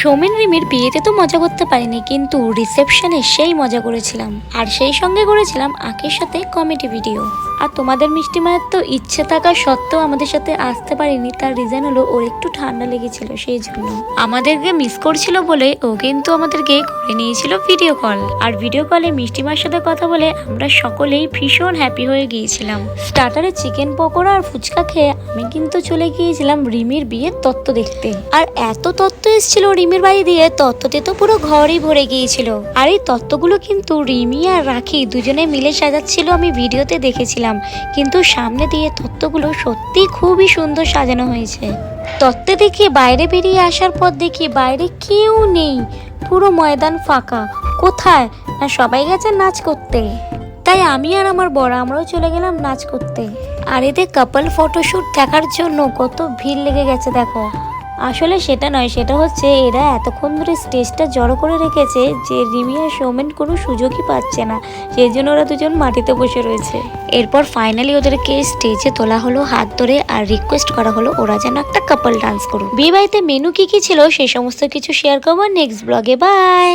সৌমেন রিমির বিয়েতে তো মজা করতে পারিনি, কিন্তু রিসেপশনে সেই মজা করেছিলাম। আর সেই সঙ্গে করেছিলাম আঁকের সাথে কমেডি ভিডিও আর তোমাদের মিষ্টি মায়ের তো ইচ্ছে থাকা সত্ত্বেও আমাদের সাথে আসতে পারিনি, তার রিজন হলো ওর একটু ঠান্ডা লেগেছিল সেই জন্য। আমাদেরকে মিস করছিল বলে ও কিন্তু আমাদেরকে করে নিয়েছিল ভিডিও কল আর ভিডিও কলে মিষ্টি মার সাথে কথা বলে আমরা সকলেই ভীষণ হ্যাপি হয়ে গিয়েছিলাম। স্টার্টারে চিকেন পকোড়া আর ফুচকা খেয়ে আমি কিন্তু চলে গিয়েছিলাম রিমির বিয়ের তত্ত্ব দেখতে। আর এত তত্ত্ব এসেছিল রিমির বাড়ি দিয়ে তত্ত্বতে তো পুরো ঘরই ভরে গিয়েছিল। আর এই তত্ত্বগুলো কিন্তু রিমি আর রাখি দুজনে মিলে সাজাচ্ছিল আমি ভিডিওতে দেখেছিলাম। কিন্তু সামনে দিয়ে তত্ত্বগুলো সত্যি খুবই সুন্দর সাজানো হয়েছে। তত্ত্বে দেখি বাইরে বেরিয়ে আসার পর দেখি বাইরে কেউ নেই। পুরো ময়দান ফাঁকা। কোথায়? না, সবাই গেছে নাচ করতে। তাই আমি আর আমার বড় আমরাও চলে গেলাম নাচ করতে। আর এদের কাপল ফটোশ্যুট দেখার জন্য কত ভিড় লেগে গেছে, দেখো। আসলে সেটা নয়, সেটা হচ্ছে এরা এতক্ষণ ধরে স্টেজটা জড়ো করে রেখেছে যে রিমি আর সৌমেন কোনো সুযোগই পাচ্ছে না। সেই জন্য ওরা দুজন মাটিতে বসে রয়েছে। এরপর ফাইনালি ওদেরকে স্টেজে তোলা হলো, হাত ধরে আর রিকোয়েস্ট করা হলো ওরা যেন একটা কাপল ডান্স করুক। বিয়ে বাড়িতে মেনু কি কি ছিল সেই সমস্ত কিছু শেয়ার করব নেক্সট ব্লগে বাই